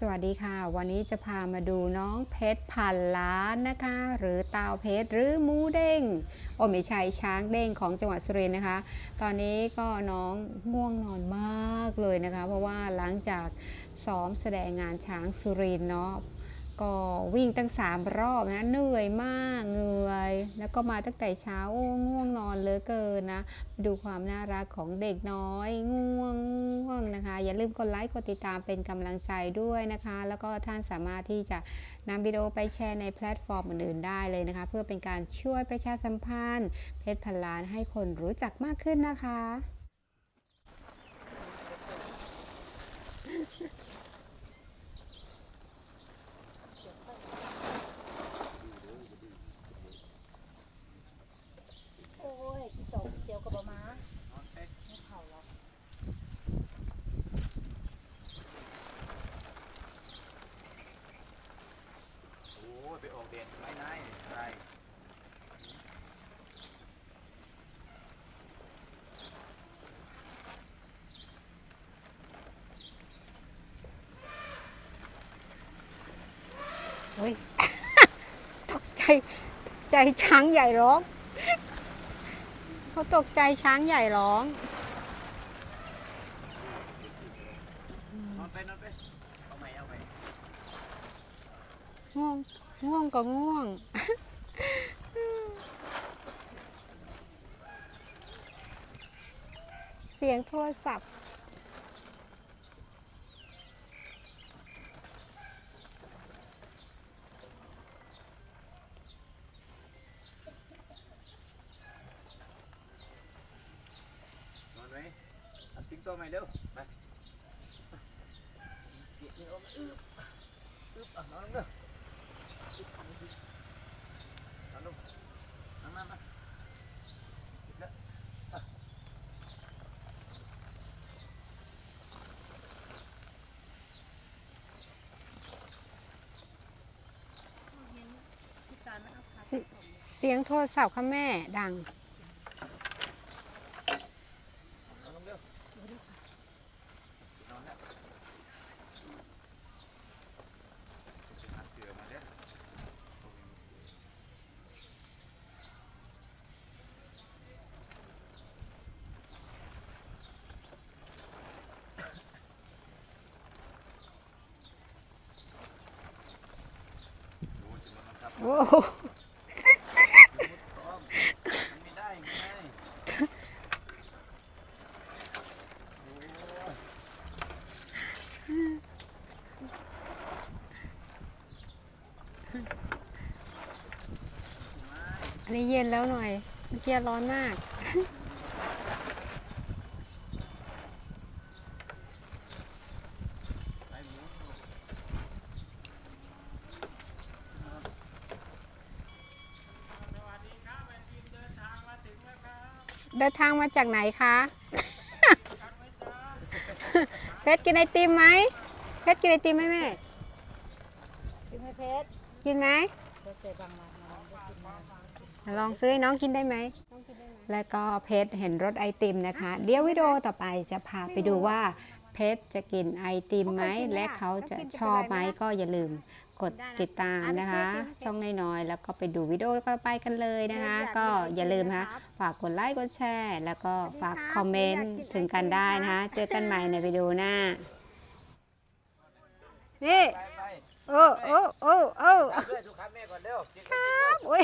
สวัสดีค่ะ วันนี้จะพามาดูน้องเพชรพันล้านนะคะ หรือตาวเพชรหรือหมูเด้งโอ้ไม่ใช่ช้างเด้งของจังหวัดสุรินทร์นะคะ ตอนนี้ก็น้องง่วงนอนมากเลยนะคะ เพราะว่าหลังจากซ้อมแสดงงานช้างสุรินทร์เนาะ ก็วิ่งตั้งสามรอบนะเหนื่อยมากเหนื่อย แล้วก็มาตั้งแต่เช้าง่วงนอนเลอเกินนะ ดูความน่ารักของเด็กน้อยง่วงง่วงนะคะ อย่าลืมกดไลค์กดติดตามเป็นกำลังใจด้วยนะคะ แล้วก็ท่านสามารถที่จะนำวิดีโอไปแชร์ในแพลตฟอร์มอื่นๆได้เลยนะคะ เพื่อเป็นการช่วยประชาสัมพันธ์ เพชรพันล้านให้คนรู้จักมากขึ้นนะคะ โอ้ยที่สองเดียวกับบะม้าไม่เผาหรอก โอ้ยไปออกเดทไม่นายอะไรเฮ้ยตกใจใจช้างใหญ่ร้องเขาตกใจช้างใหญ่ร้องนอนไปนอนไปเอาใหม่เอาใหม่ง่วง ง่วงก็ง่วง เสียงโทรศัพท์นอนไหมเอาสิงโตใหม่เร็วไปเก็บนี่ออกมาอึ๊บอึ๊บอะนอนลงเด้ออึ๊บนอนลงมามามาเด้ออะ พี่การไม่ เสียงโทรศัพท์ค่ะแม่ดังนอนลงเร็วนอนแล้วหาเสือมาเด้อ โอ้ยจะมาบังคับ โอ้โห ซ้อมทำไม่ได้ไงโอ้ย อันนี้เย็นแล้วหน่อย เมื่อกี้ร้อนมากไปหมูเดินทางมาจากไหนคะ เพชรกินไอติมไหม เพชรกินไอติมไหมแม่กินไหมเพชร ใส่บางมามาลองได้กินมาลองซื้อให้น้องกินได้ไหม แล้วก็เพชรเห็นรสไอติมนะคะ เดี๋ยววิดีโอต่อไปจะพาไปดูว่าเพชรจะกินไอติมไหม และเขาจะชอบไหมก็อย่าลืมกดติดตามนะคะ ช่องน้อยๆแล้วก็ไปดูวิดีโอต่อไปกันเลยนะคะ ก็อย่าลืมนะคะฝากกดไลค์กดแชร์ แล้วก็ฝากคอมเมนต์ถึงกันได้นะคะ เจอกันใหม่ในวิดีโอหน้านี่ โอ้โอ้โอ้โอ้เออเร็ครับโอ้ย